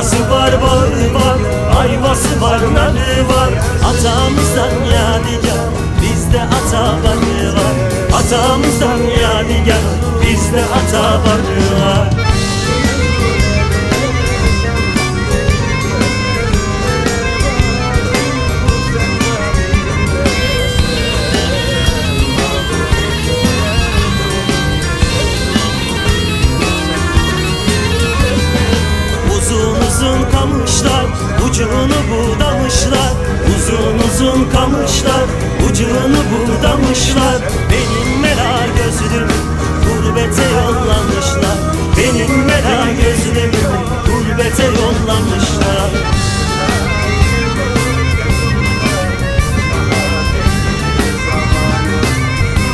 Kayası var, bağı var, ayvası var, nanı var. Atamızdan yadigar, bizde ata var. Atamızdan yadigar, kamışlar ucunu budamışlar Uzun uzun kamışlar ucunu budamışlar. Beni